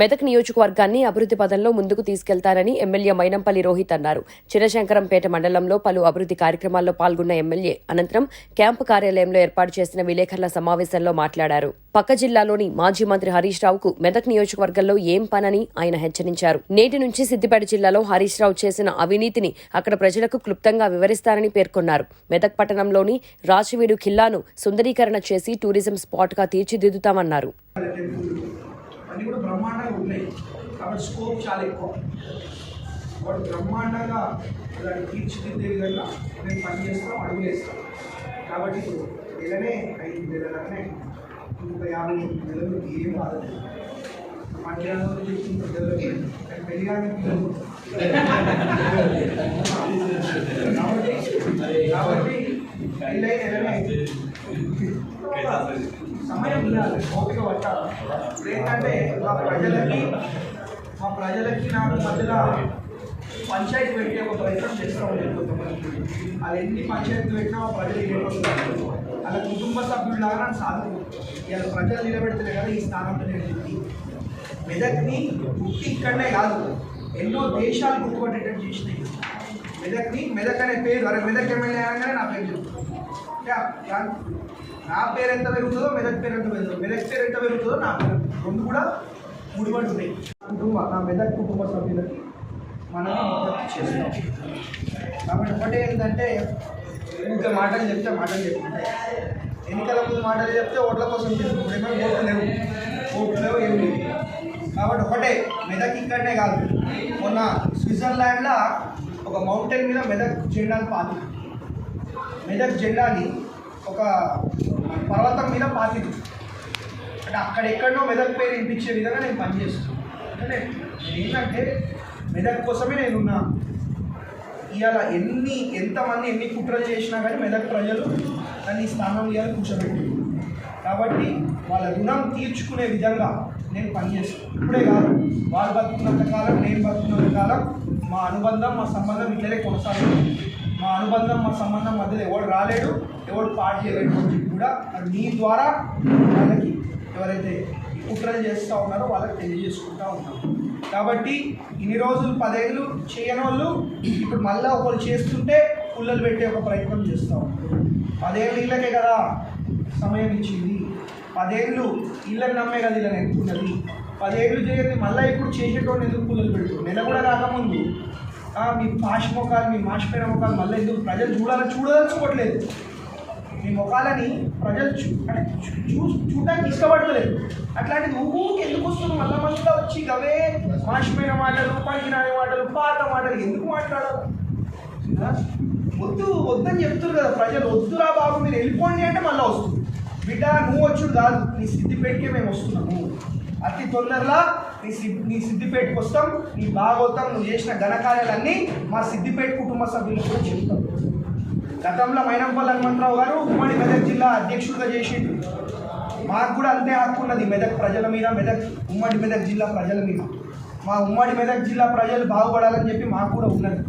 మెదక్ నియోజకవర్గాన్ని అభివృద్ధి పదంలో ముందుకు తీసుకెళ్తారని ఎమ్మెల్యే మైనంపల్లి రోహిత్ అన్నారు. చిన్నశంకరంపేట మండలంలో పలు అభివృద్ధి కార్యక్రమాల్లో పాల్గొన్న ఎమ్మెల్యే అనంతరం క్యాంపు కార్యాలయంలో ఏర్పాటు చేసిన విలేకరుల సమావేశంలో మాట్లాడారు. పక్క జిల్లాలోని మాజీ మంత్రి హరీష్ రావుకు మెదక్ నియోజకవర్గంలో ఏం పనని ఆయన హెచ్చరించారు. నేటి నుంచి సిద్దిపేట జిల్లాలో హరీష్ రావు చేసిన అవినీతిని అక్కడ ప్రజలకు క్లుప్తంగా వివరిస్తారని పేర్కొన్నారు. మెదక్ పట్టణంలోని రాచివీడు ఖిల్లాను సుందరీకరణ చేసి టూరిజం స్పాట్గా తీర్చిదిద్దుతామన్నారు టెంపుల్ అన్నీ కూడా బ్రహ్మాండంగా ఉన్నాయి. కాబట్టి స్కోప్ చాలా ఎక్కువ. వాడు బ్రహ్మాండంగా అలాంటి తీర్చిదిద్దే విధంగా మేము పనిచేస్తాం అడుగులేస్తాం కాబట్టి ఇప్పుడు నెలనే ఐదు నెలలనే ఇంకొక యాభై తొమ్మిది నెలలు ఏం బాధలేదు మధ్యాహ్నం చెప్తుంది డెవలప్మెంట్ పెరిగానే పిల్లలు. కాబట్టి కాబట్టి నెలై నెలనే సమయం ఇవ్వాలి ఓపిక ఇప్పుడు ఏంటంటే మా ప్రజలకి మా ప్రజలకి నాకు మధ్యలో పంచాయతీ పెట్టి ఒక ప్రయత్నం చేస్తాం ఉండేది అది ఎన్ని పంచాయతీలు పెట్టినా మా ప్రజలు ఏమవుతుంది అలా కుటుంబ సభ్యులాగా నాకు సాధన ఇలా ప్రజలు నిలబెడితే కదా ఈ స్థానంలో నేను మెదక్ని పుట్టి ఇక్కడనే కాదు ఎన్నో దేశాలు గుర్తుపట్టేటట్టు చేసినాయి. మెదక్ని మెదక్ అనే పేరు అరే మెదక్ ఎమ్మెల్యే అనగానే నా పేరు చెప్తాను. నా పేరు ఎంత పెరుగుతుందో మెదక్ పేరు ఎంత పెరుగుతుందో. మెదక్ పేరు ఎంత పెరుగుతుందో నా పేరు రెండు కూడా ముడిపడి ఉన్నాయి. కుటుంబ నా మెదక్ కుటుంబ సభ్యులకి మనం విజ్ఞప్తి చేస్తాం కాబట్టి ఒకటే ఏంటంటే ఇంకా మాటలు చెప్తే మాటలు చెప్తుంటాయి. ఎన్నికల ముందు మాటలు చెప్తే ఓట్ల కోసం చెప్తుంటాం ఓట్లు లేవు. ఓట్లు లేవు ఏం లేవు కాబట్టి ఒకటే మెదక్ ఇక్కడనే కాదు. మొన్న స్విట్జర్లాండ్లో ఒక మౌంటైన్ మీద మెదక్ జెండాలు పాతి మెదక్ జెండాని ఒక పర్వతం మీద పాతింది. అంటే అక్కడెక్కడో మెదక్ పేరు వినిపించే విధంగా నేను పనిచేస్తున్నాను అంటే ఏంటంటే మెదక్ కోసమే నేనున్నా. ఇవాళ ఎన్ని ఎంతమంది ఎన్ని కుట్రలు చేసినా కానీ మెదక్ ప్రజలు నన్ను ఈ స్థానం ఇవ్వాలి కూర్చోబెట్టి. కాబట్టి వాళ్ళ రుణం తీర్చుకునే విధంగా నేను పనిచేస్తాను ఇప్పుడే కాదు వాళ్ళు బతుకున్నంత కాలం నేను బతుకున్నంత కాలం మా అనుబంధం మా సంబంధం ఇట్లనే కొనసాగుతుంది. మా అనుబంధం మా సంబంధం మధ్యలో ఎవడు రాలేడు ఎవడు పాటు చేయలేడు. కూడా అది మీ ద్వారా వాళ్ళకి ఎవరైతే కుట్రలు చేస్తూ ఉన్నారో వాళ్ళకి తెలియజేసుకుంటూ ఉన్నాం. కాబట్టి ఇన్ని రోజులు పదేళ్ళు చేయని వాళ్ళు ఇప్పుడు మళ్ళీ ఒకరు చేస్తుంటే పుల్లలు పెట్టే ఒక ప్రయత్నం చేస్తూ ఉన్నారు. పదేళ్ళు ఇళ్ళకే కదా సమయం ఇచ్చింది. పదేళ్ళు ఇళ్ళని నమ్మే కదా ఇలా నెట్టుకున్నది పదేళ్ళు చేయని మళ్ళీ ఇప్పుడు చేసేటోళ్ళు ఎందుకు పుల్లలు పెడుతుంది నెల కూడా కాకముందు మీ పాష్ ముఖాలు మీ మాషిపోయిన ముఖాలు మళ్ళీ ఎందుకు ప్రజలు చూడాలని చూడదలుచుకోవట్లేదు మీ ముఖాలని ప్రజలు చూ అంటే చూ- చూడడానికి ఇష్టపడతలేదు. అట్లాంటిది ఊరికి ఎందుకు వస్తుంది మళ్ళీ మళ్ళీ వచ్చి అవే మాసిపోయిన మాటలు పనికిరాని మాటలు పాత మాటలు ఎందుకు మాట్లాడాలి వద్దు వద్దని చెప్తున్నారు కదా ప్రజలు. వద్దురా బాబు మీరు వెళ్ళిపోండి అంటే మళ్ళీ వస్తుంది. బిడ్డ నువ్వు వచ్చుడు కాదు. నీ సిద్ధిపేటకే మేము వస్తున్నాము. అతి తొందరలో నీ సిద్ధి నీ సిద్ధిపేటకి వస్తాం. నీ భాగవతం నువ్వు చేసిన ఘనకార్యాలన్నీ మా సిద్ధిపేట కుటుంబ సభ్యులు కూడా చెప్తాం. గతంలో మైనంపల్లి హనుమంతరావు గారు ఉమ్మడి మెదక్ జిల్లా అధ్యక్షుడిగా చేసిండు. మాకు కూడా అంతే హక్కు ఉన్నది మెదక్ ప్రజల మీద మెదక్ ఉమ్మడి మెదక్ జిల్లా ప్రజల మీద. మా ఉమ్మడి మెదక్ జిల్లా ప్రజలు బాగుపడాలని చెప్పి మాకు కూడా ఉన్నది.